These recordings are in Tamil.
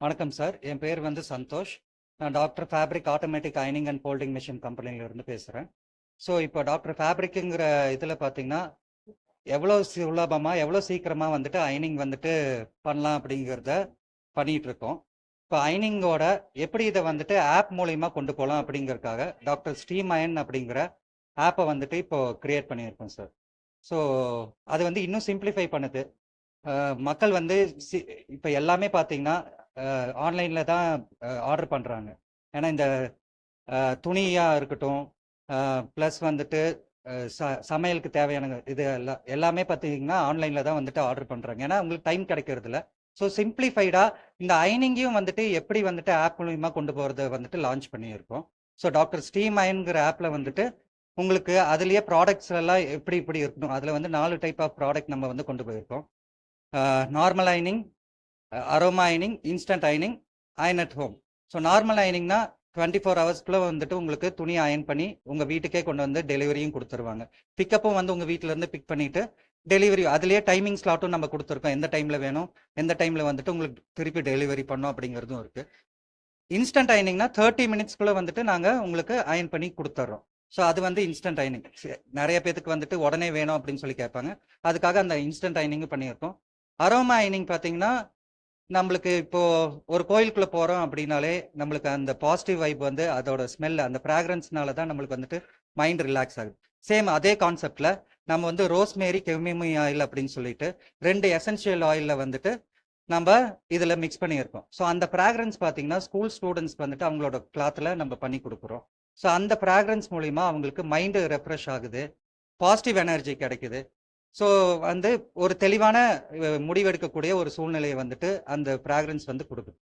வணக்கம் சார் என் பேர் வந்து சந்தோஷ். நான் டாக்டர் ஃபேப்ரிக் ஆட்டோமேட்டிக் அயனிங் அண்ட் ஃபோல்டிங் மிஷின் கம்பெனிலேருந்து பேசுகிறேன் ஸோ இப்போ டாக்டர் ஃபேப்ரிக்குங்கிற இதில் பார்த்தீங்கன்னா எவ்வளோ சுலபமாக எவ்வளோ சீக்கிரமாக வந்துட்டு அயனிங் வந்துட்டு பண்ணலாம் அப்படிங்கிறத பண்ணிகிட்ருக்கோம் இப்போ அயனிங்கோட எப்படி இதை வந்துட்டு ஆப் மூலயமா கொண்டு போகலாம் அப்படிங்கிறதுக்காக டாக்டர் ஸ்டீம் அயன் அப்படிங்கிற ஆப்பை வந்துட்டு இப்போ க்ரியேட் பண்ணியிருக்கோம் சார் ஸோ அது வந்து இன்னும் சிம்பிளிஃபை பண்ணுது. மக்கள் வந்து சி- இப்போ எல்லாமே பார்த்தீங்கன்னா ஆன்லைனில் தான் ஆர்டர் பண்ணுறாங்க ஏன்னா இந்த துணியாக இருக்கட்டும் ப்ளஸ் வந்துட்டு ச சமையலுக்கு தேவையான இது எல்லாம் எல்லாமே பார்த்தீங்கன்னா ஆன்லைனில் தான் வந்துட்டு ஆர்டர் பண்ணுறாங்க ஏன்னா உங்களுக்கு டைம் கிடைக்கிறதுல ஸோ சிம்பிளிஃபைடாக இந்த ஐனிங்கையும் வந்துட்டு எப்படி வந்துட்டு ஆப் மூலியமாக கொண்டு போகிறத வந்துட்டு லான்ச் பண்ணியிருக்கோம். ஸோ டாக்டர் ஸ்டீம் அயன்கிற ஆப்பில் வந்துட்டு உங்களுக்கு அதுலேயே ப்ராடக்ட்ஸ் எல்லாம் எப்படி இப்படி இருக்கணும். அதில் வந்து நாலு டைப் ஆஃப் ப்ராடக்ட் நம்ம வந்து கொண்டு போயிருக்கோம். Normal ஐனிங் aroma அயனிங் instant அயனிங் iron at home so normal அயனிங்னா twenty four ஹவர்ஸ்க்குள்ள வந்துட்டு உங்களுக்கு துணி அயன் பண்ணி உங்கள் வீட்டுக்கே கொண்டு வந்து டெலிவரியும் கொடுத்துருவாங்க. பிக்கப்பும் வந்து உங்கள் வீட்டிலேருந்து பிக் பண்ணிவிட்டு டெலிவரி அதுலேயே டைமிங் ஸ்லாட்டும் நம்ம கொடுத்துருக்கோம். எந்த டைமில் வேணும் எந்த டைமில் வந்துட்டு உங்களுக்கு திருப்பி டெலிவரி பண்ணோம் அப்படிங்கிறதும் இருக்குது இன்ஸ்டன்ட் அயனிங்னா தேர்ட்டி மினிட்ஸ்க்குள்ளே வந்துட்டு நாங்கள் உங்களுக்கு அயன் பண்ணி கொடுத்துட்றோம் ஸோ அது வந்து இன்ஸ்டன்ட் அயனிங் நிறைய பேத்துக்கு வந்துட்டு உடனே வேணும் அப்படின்னு சொல்லி கேட்பாங்க. அதுக்காக அந்த இன்ஸ்டன்ட் அயனிங்கும் பண்ணியிருக்கோம். அரோமா அயனிங் பார்த்தீங்கன்னா நம்மளுக்கு இப்போ ஒரு கோயிலுக்குள்ள போறோம் அப்படின்னாலே நம்மளுக்கு அந்த பாசிட்டிவ் வைப் வந்து அதோட ஸ்மெல் அந்த ஃப்ராக்ரன்ஸ்னால தான் நம்மளுக்கு வந்துட்டு மைண்ட் ரிலாக்ஸ் ஆகுது. சேம் அதே கான்செப்ட்ல நம்ம வந்து ரோஸ்மேரி கெமிமி ஆயில் அப்படின்னு சொல்லிட்டு ரெண்டு எசென்ஷியல் ஆயிலில் வந்துட்டு நம்ம இதில் மிக்ஸ் பண்ணியிருக்கோம். ஸோ அந்த ஃப்ராக்ரன்ஸ் பார்த்தீங்கன்னா ஸ்கூல் ஸ்டூடெண்ட்ஸ் வந்துட்டு அவங்களோட கிளாத்தில் நம்ம பண்ணி கொடுக்குறோம். ஸோ அந்த ஃப்ராக்ரன்ஸ் மூலிமா அவங்களுக்கு மைண்டு ரெஃப்ரெஷ் ஆகுது பாசிட்டிவ் எனர்ஜி கிடைக்குது. ஸோ வந்து ஒரு தெளிவான முடிவெடுக்கக்கூடிய ஒரு சூழ்நிலையை வந்துட்டு அந்த ஃப்ராக்ரன்ஸ் வந்து கொடுக்குது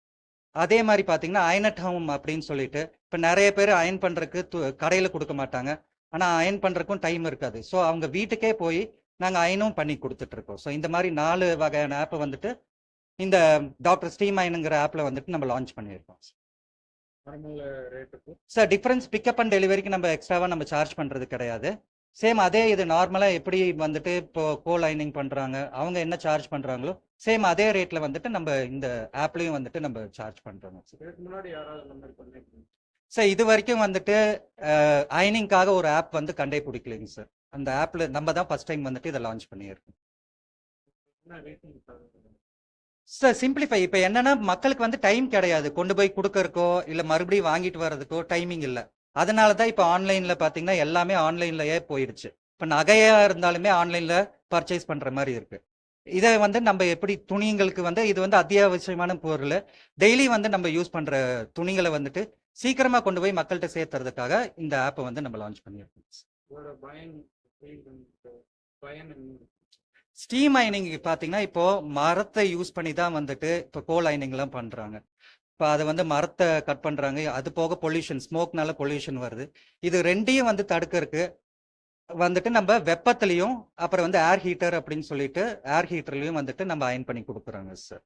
அதே மாதிரி பார்த்தீங்கன்னா அயனட் ஹோம் அப்படின்னு சொல்லிட்டு இப்போ நிறைய பேர் அயன் பண்ணுறதுக்கு கடையில் கொடுக்க மாட்டாங்க. ஆனால் அயன் பண்ணுறக்கும் டைம் இருக்காது. ஸோ அவங்க வீட்டுக்கே போய் நாங்கள் அயனும் பண்ணி கொடுத்துட்டு இருக்கோம். ஸோ இந்த மாதிரி நாலு வகையான ஆப்பை வந்துட்டு இந்த டாக்டர் ஸ்டீம் அயனுங்கிற ஆப்பில் வந்துட்டு நம்ம லான்ச் பண்ணியிருக்கோம். சார் டிஃபரன்ஸ் பிக்கப் அண்ட் டெலிவரிக்கு நம்ம எக்ஸ்ட்ராவாக நம்ம சார்ஜ் பண்ணுறது கிடையாது. சேம் அதே இது நார்மலாக எப்படி வந்துட்டு இப்போ கோ லைனிங் பண்ணுறாங்க அவங்க என்ன சார்ஜ் பண்ணுறாங்களோ சேம் அதே ரேட்டில் வந்துட்டு நம்ம இந்த ஆப்லேயும் வந்துட்டு நம்ம சார்ஜ் பண்ணுறோங்க சார் இது வரைக்கும் வந்துட்டு அயனிங்காக ஒரு ஆப் வந்து கண்டே பிடிக்கலைங்க சார் அந்த ஆப்பில் நம்ம தான் ஃபர்ஸ்ட் டைம் வந்துட்டு இதை லான்ச் பண்ணியிருக்கோம். சார் சிம்பிளிஃபை இப்போ என்னன்னா மக்களுக்கு வந்து டைம் கிடையாது. கொண்டு போய் கொடுக்கறக்கோ இல்லை மறுபடியும் வாங்கிட்டு வர்றதுக்கோ டைமிங் இல்லை. அதனால தான் இப்போ ஆன்லைனில் பார்த்தீங்கன்னா எல்லாமே ஆன்லைன்லயே போயிடுச்சு இப்போ நகையா இருந்தாலுமே ஆன்லைனில் பர்ச்சேஸ் பண்ணுற மாதிரி இருக்கு. இதை வந்து நம்ம எப்படி துணிங்களுக்கு வந்து இது வந்து அத்தியாவசியமான பொருள். டெய்லி வந்து நம்ம யூஸ் பண்ணுற துணிகளை வந்துட்டு சீக்கிரமாக கொண்டு போய் மக்கள்கிட்ட சேர்த்துறதுக்காக இந்த ஆப்பை வந்து நம்ம லான்ச் பண்ணியிருக்கோம். ஸ்டீம் மைனிங் பார்த்தீங்கன்னா இப்போ மரத்தை யூஸ் பண்ணி தான் வந்துட்டு இப்போ கோல் லைனிங்லாம் பண்ணுறாங்க இப்போ அதை வந்து மரத்தை கட் பண்ணுறாங்க அது போக பொல்யூஷன் ஸ்மோக்னால பொல்யூஷன் வருது. இது ரெண்டையும் வந்து தடுக்கிறதுக்கு வந்துட்டு நம்ம வெப்பத்துலேயும் அப்புறம் வந்து ஏர் ஹீட்டர் அப்படின்னு சொல்லிட்டு ஏர் ஹீட்டர்லையும் வந்துட்டு நம்ம அயன் பண்ணி கொடுக்குறாங்க சார்